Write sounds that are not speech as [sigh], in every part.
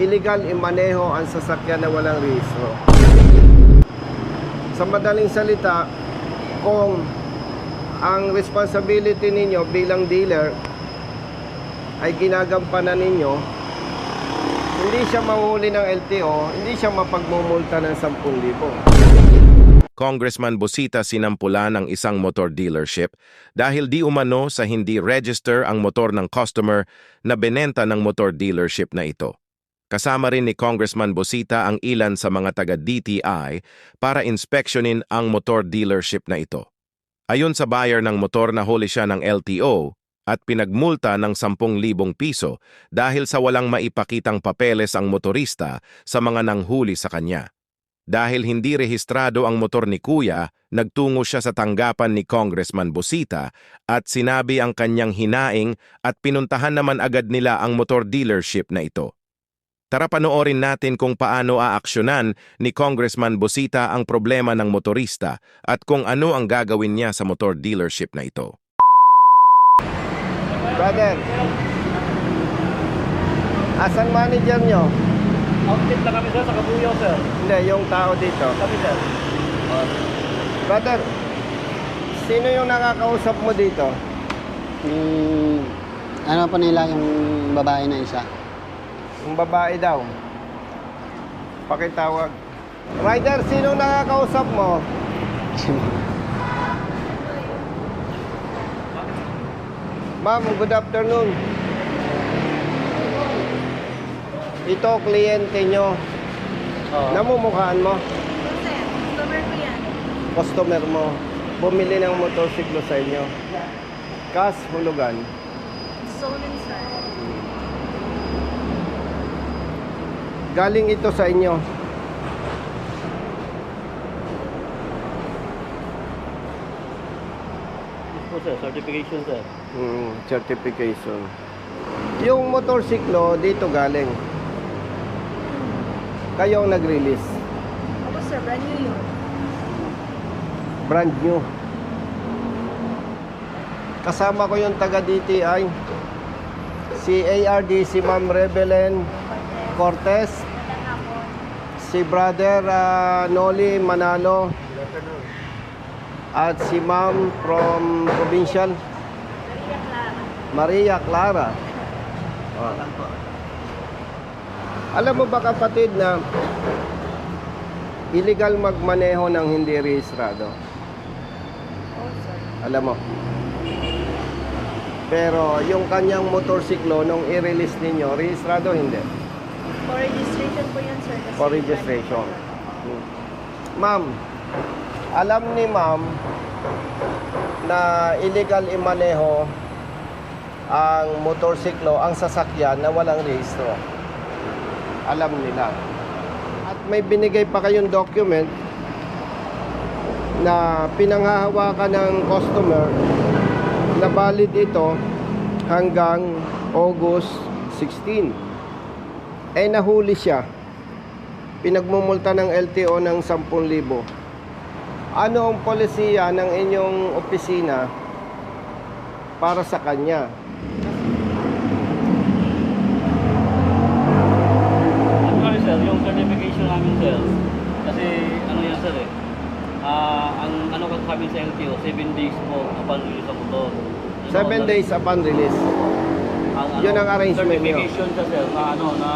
illegal imaneho ang sasakyan na walang rehistro. Sa madaling salita, kung ang responsibility ninyo bilang dealer ay ginagampanan ninyo, hindi siya mahuli ng LTO, hindi siya mapagmumulta ng 10,000. Congressman Busita sinampula ng isang motor dealership dahil di umano sa hindi register ang motor ng customer na benenta ng motor dealership na ito. Kasama rin ni Congressman Busita ang ilan sa mga taga-DTI para inspeksyonin ang motor dealership na ito. Ayon sa buyer ng motor na huli siya ng LTO at pinagmulta ng 10,000 piso dahil sa walang maipakitang papeles ang motorista sa mga nanghuli sa kanya. Dahil hindi rehistrado ang motor ni Kuya, nagtungo siya sa tanggapan ni Congressman Busita at sinabi ang kanyang hinaing at pinuntahan naman agad nila ang motor dealership na ito. Tara panoorin natin kung paano aaksyonan ni Congressman Busita ang problema ng motorista at kung ano ang gagawin niya sa motor dealership na ito. Brother, asan manager nyo? Outfit na kami sir sa Kabuyaw sir. Hindi, yung tao dito. Kami sir. Brother, sino yung nakakausap mo dito? Yung, ano pa nila, yung babae na isa. Yung babae daw. Pakitawag. Rider, sino nakakausap mo? [laughs] Ma'am, good afternoon. Ito, kliyente nyo. Oo. Namumukhaan mo, Sir, customer ko yan. customer mo. Bumili ng motorsiklo sa inyo. Cash, hulugan. Stolen, sir. Galing ito sa inyo. Po sir, certification sir. Mm, certification. Yung motorsiklo dito galing. Kayo ang nag-release. Ako, sir, brand new yun. Brand new. Kasama ko yung taga DTI. Si ARD, si Ma'am Rebelen Cortez. Si Brother ah, Noli Manalo. At si Ma'am from Provincial. Maria Clara. Oh. Alam mo ba kapatid na illegal magmaneho ng hindi rehistrado? Alam mo. Pero yung kanyang motorsiklo nung i-release ninyo, rehistrado hindi. For registration po yan, sir. Kasi For registration. Ma'am, alam ni ma'am na illegal imaneho ang motorsiklo, ang sasakyan na walang rehistro. Alam nila. At may binigay pa kayong document na pinanghahawakan ng customer na valid ito hanggang August 16. Eh nahuli siya. Pinagmumulta ng LTO ng 10,000. Ano ang polisiya ng inyong opisina para sa kanya? Ano sir, yung certification namin sir. Kasi ano yan sir eh. Ah, ang ano ko kami sa LTO, 7 days po upon release motor. Ano, 7 days upon release. Ang, ano, Yun ang arrangement nyo. Certification sir, na ano, na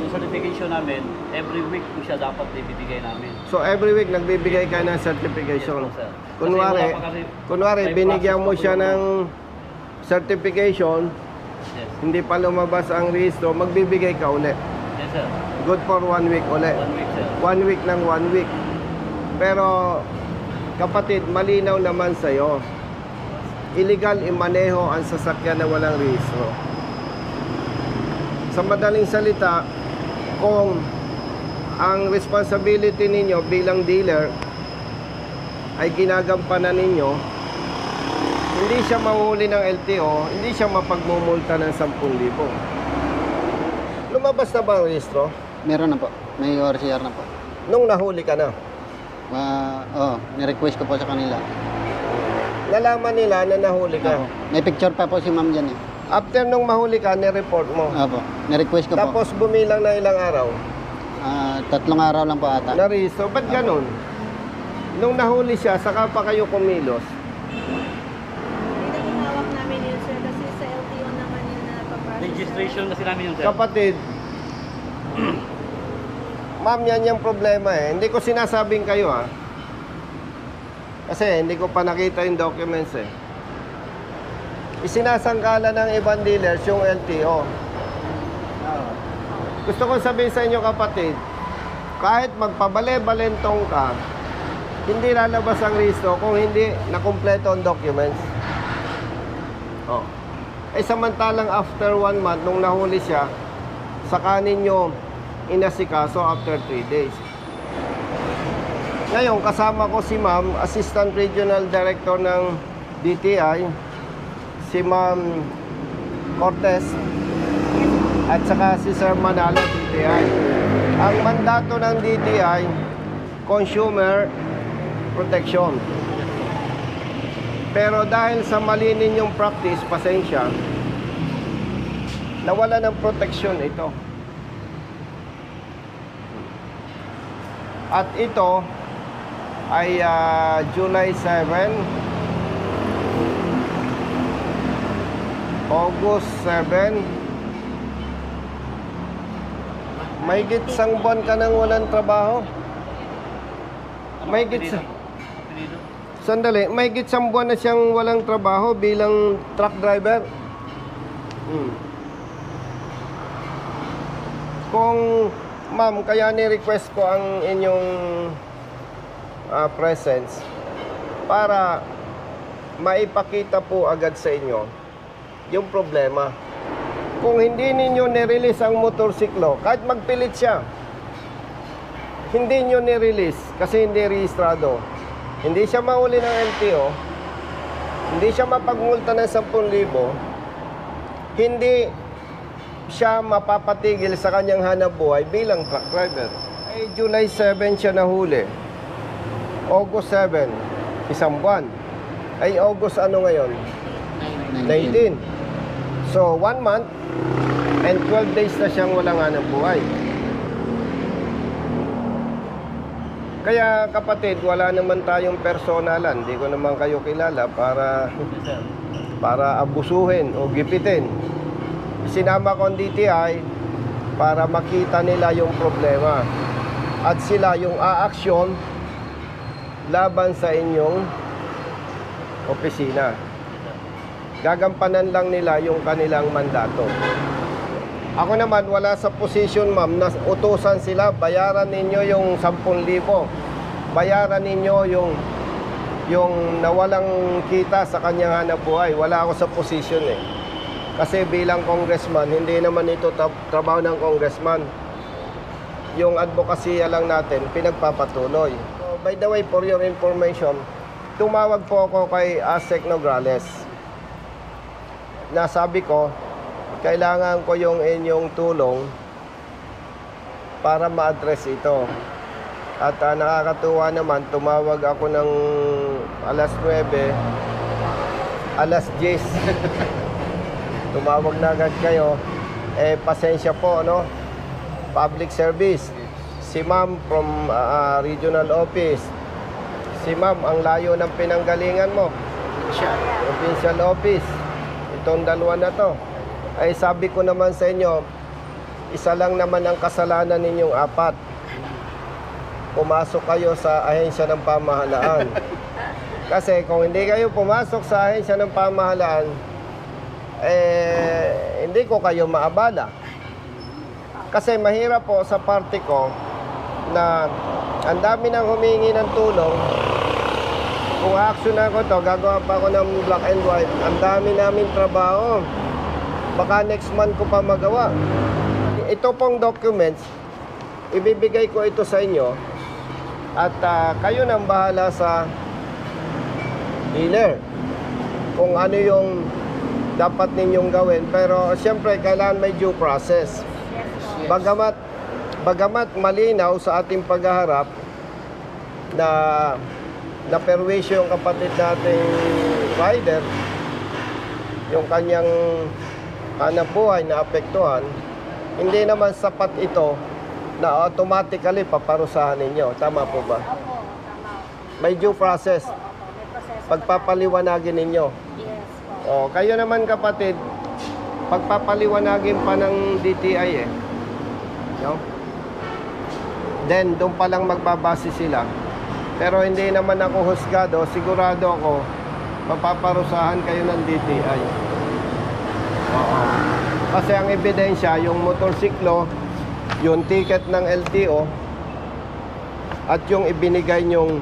yung certification namin, every week po siya dapat ibibigay namin. So every week nagbibigay ka ng certification. Yes po, sir. Kasi Kunwari, kasi- kunwari binigyan mo siya ng certification, Yes. hindi pa lumabas ang rehistro, magbibigay ka uli. Yes sir. Good for one week uli. One week sir. One week ng one week. Pero, kapatid, malinaw naman sa'yo. Illegal imaneho ang sasakyan na walang rehistro. Sa madaling salita, kung ang responsibility ninyo bilang dealer ay ginagampanan ninyo, hindi siya mahuli ng LTO, hindi siya mapagmumulta ng 10,000. Lumabas na ba ang rehistro? Meron na po. May ORCR na po. Nung nahuli ka na. Ah, oh, ni-request ko po sa kanila. Nalaman nila na nahuli ka. Ako. May picture pa po si ma'am dyan eh. After nung mahuli ka, ni-report mo. Opo. Na-request ko po. Tapos bumilang na ilang araw. Ah, tatlong araw lang po ata. Na-register. Ba't ganun? Nung nahuli siya, saka pa kayo kumilos. Namin yun, sir, kasi sa LTO naman yun na paprocess. Registration kasi namin yun, sir. Kapatid, [clears throat] ma'am, yan yung problema eh. Hindi ko sinasabing kayo ha. Kasi hindi ko pa nakita yung documents eh. Isinasangkala ng ibang dealers yung LTO. Gusto ko sabihin sa inyo kapatid, kahit magpabale-balentong ka, hindi lalabas ang risto kung hindi nakumpleto ang documents. Oh. Eh samantalang after one month, nung nahuli siya, saka ninyo inasikaso after 3 days. Ngayon, kasama ko si ma'am, Assistant Regional Director ng DTI, si ma'am Cortez, at saka si Sir Manalo, DTI. Ang mandato ng DTI, Consumer Protection. Pero dahil sa mali ninyong practice, pasensya, nawala ng protection ito. At ito ay ah, July 7, August 7, may isang buwan ka nang walang trabaho. Gitsa. Apelido? Sandali, may isang buwan na siyang walang trabaho bilang truck driver. Hmm. Kung, ma'am, kaya ni-request ko ang inyong ah, presence para maipakita po agad sa inyo yung problema. Kung hindi ninyo nirelease ang motorsiklo, kahit magpilit siya, hindi nyo nirelease kasi hindi rehistrado. Hindi siya mahuli ng LTO, hindi siya mapagmulta ng 10,000, hindi siya mapapatigil sa kanyang hanap buhay bilang truck driver. Ay July 7 siya nahuli. August 7, isang buwan. Ay August ano ngayon? 19. So, one month and 12 days na siyang walang hanap buhay. Kaya kapatid, wala naman tayong personalan. Hindi ko naman kayo kilala para para abusuhin o gipitin. Sinama ko ang DTI para makita nila yung problema. At sila yung aaksyon laban sa inyong opisina. Gagampanan lang nila yung kanilang mandato. Ako naman, wala sa position ma'am na utusan sila, bayaran ninyo yung 10,000. Bayaran ninyo yung yung nawalang kita sa kanyang hanap buhay. Wala ako sa position eh. Kasi bilang congressman, hindi naman ito tra- trabaho ng congressman. Yung advokasya lang natin, pinagpapatuloy. By the way, for your information, tumawag po ako kay Asek Nograles. Nasabi ko, kailangan ko yung inyong tulong para ma-address ito. At ah, nakakatuwa naman, tumawag ako ng alas 9, alas 10. [laughs] tumawag na agad kayo. Eh, pasensya po, no? Public service. Si ma'am from ah, regional office. Si ma'am, ang layo ng pinanggalingan mo. Provincial office. Itong dalawa na to. Ay sabi ko naman sa inyo, isa lang naman ang kasalanan ninyong apat. Pumasok kayo sa ahensya ng pamahalaan. [laughs] Kasi kung hindi kayo pumasok sa ahensya ng pamahalaan, eh, hindi ko kayo maabala. Kasi mahirap po sa party ko na ang dami nang humingi ng tulong. Kung action ako to, gagawa pa ako ng black and white. Ang dami namin trabaho. Baka next month ko pa magawa. Ito pong documents, ibibigay ko ito sa inyo at ah, kayo nang bahala sa dealer kung ano yung dapat ninyong gawin. Pero siyempre, kailangan may due process. Bagamat, bagamat malinaw sa ating paghaharap na na perwisyo yung kapatid nating rider, yung kanyang hanap buhay na apektuhan, hindi naman sapat ito na automatically paparusahan ninyo. Tama po ba? Opo, tama. May due process. Opo, may proseso. Pagpapaliwanagin ninyo. Yes po. O, kayo naman kapatid, pagpapaliwanagin pa ng DTI eh. No? Then, doon pa lang magbabase sila. Pero hindi naman ako husgado, sigurado ako, mapaparusahan kayo ng DTI. Oo. Kasi ang ebidensya, yung motorsiklo, yung ticket ng LTO, at yung ibinigay nyong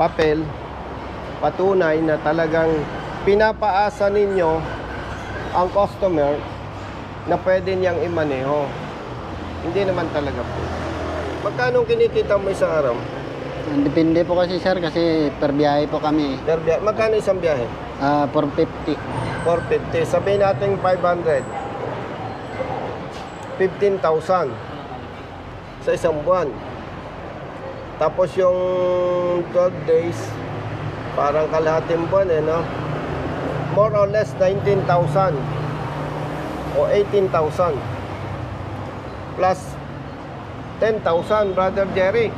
papel, patunay na talagang pinapaasa ninyo ang customer na pwede niyang imaneho. Hindi naman talaga po. Magkano kinikita mo isang araw? Depende po kasi sir kasi per biyahe po kami. Per biya- Magkano isang biyahe? Ah, 450. 450. Sabihin natin 500. 15,000 sa isang buwan. Tapos yung 12 days, parang kalahating buwan eh, no? More or less 19,000 o 18,000 plus 10,000, Brother Jerry.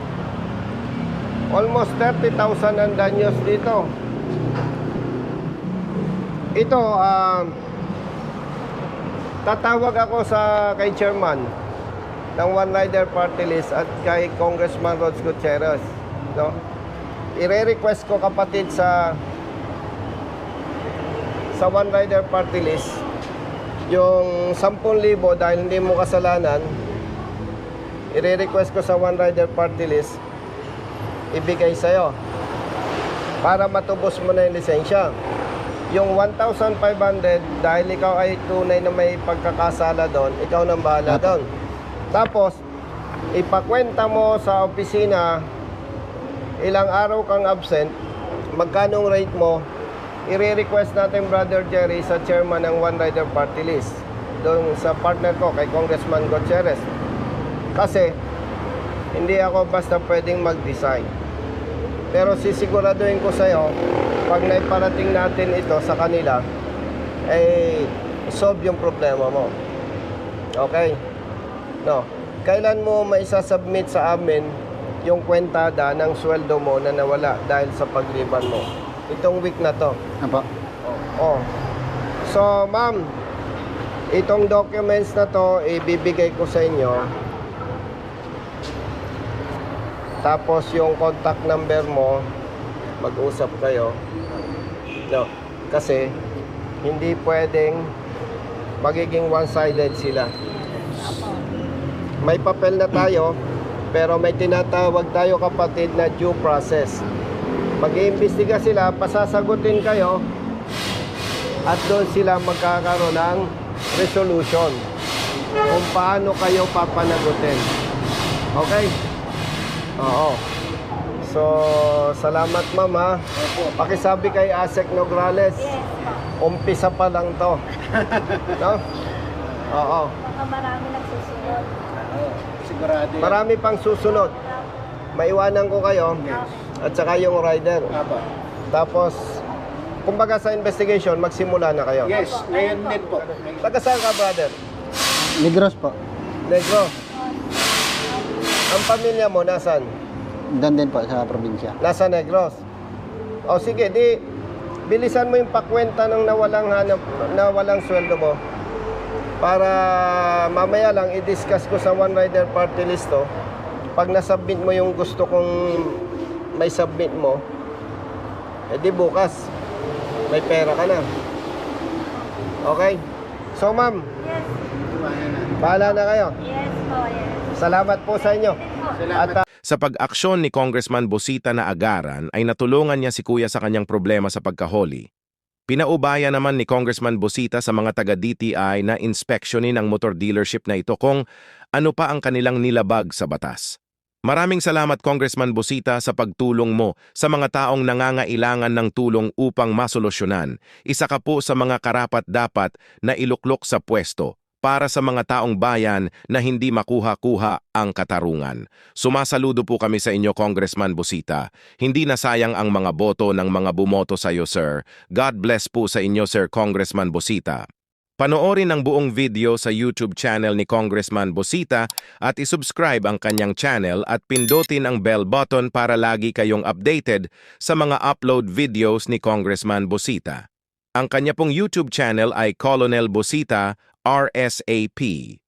Almost 30,000 ang danyos dito. Ito, ah, tatawag ako sa kay chairman ng One Rider Party List at kay Congressman Rods Gutierrez. No? Ire-request ko kapatid sa sa One Rider Party List yung 10,000 dahil hindi mo kasalanan ire-request ko sa One Rider Party List ibigay sa'yo para matubos mo na yung lisensya. Yung 1,500 dahil ikaw ay tunay na may pagkakasala doon, ikaw nang bahala doon. Tapos, ipakwenta mo sa opisina ilang araw kang absent, magkanong rate mo, i-request natin Brother Jerry sa chairman ng One Rider Party List. Doon sa partner ko, kay Congressman Gutierrez. Kasi, hindi ako basta pwedeng mag-design. Pero sisiguraduhin ko sa'yo, pag naiparating natin ito sa kanila, eh, solve yung problema mo. Okay? No. Kailan mo maisasubmit sa amin yung kwentada ng sweldo mo na nawala dahil sa pagliban mo? Itong week na to. Apo. Oh. So, ma'am, itong documents na to ibibigay ko sa inyo. Tapos yung contact number mo, mag-usap kayo. No, kasi hindi pwedeng magiging one-sided sila. May papel na tayo, pero may tinatawag tayo kapatid na due process. Mag-iimbestiga sila, pasasagutin kayo, at doon sila magkakaroon ng resolution kung paano kayo papanagutin. Okay? Oo. So, salamat ma'am ha. Pakisabi kay Asek Nograles, Yes umpisa pa lang to. [laughs] no? Oo. Baka marami nagsusunod. Sigurado Marami pang susunod. Maiwanan ko kayo at saka yung rider. Apo. Tapos, kumbaga sa investigation, magsimula na kayo. Yes, ngayon din po. Taga saan ka, brother? Negros po. Negro. Ang pamilya mo, nasan? Doon din po sa probinsya. Nasa Negros. O sige, di bilisan mo yung pakwenta ng nawalang hanap, nawalang sweldo mo. Para mamaya lang i-discuss ko sa One Rider Party List to. Pag nasubmit mo yung gusto kong may submit mo, eh di bukas, may pera ka na. Okay? So ma'am, Yes. bahala na kayo. Yes po, yes. Salamat po sa inyo. At ah, Sa pag-aksyon ni Congressman Bosita na agaran ay natulungan niya si Kuya sa kanyang problema sa pagkaholi. Pinaubaya naman ni Congressman Bosita sa mga taga-DTI na inspeksyonin ang motor dealership na ito kung ano pa ang kanilang nilabag sa batas. Maraming salamat Congressman Bosita sa pagtulong mo sa mga taong nangangailangan ng tulong upang masolusyonan. Isa ka po sa mga karapat-dapat na iluklok sa pwesto para sa mga taong bayan na hindi makuha-kuha ang katarungan. Sumasaludo po kami sa inyo, Congressman Busita. Hindi na sayang ang mga boto ng mga bumoto sa iyo, sir. God bless po sa inyo, Sir Congressman Busita. Panoorin ang buong video sa YouTube channel ni Congressman Bosita at isubscribe ang kanyang channel at pindutin ang bell button para lagi kayong updated sa mga upload videos ni Congressman Bosita. Ang kanya pong YouTube channel ay Colonel Bosita RSAP.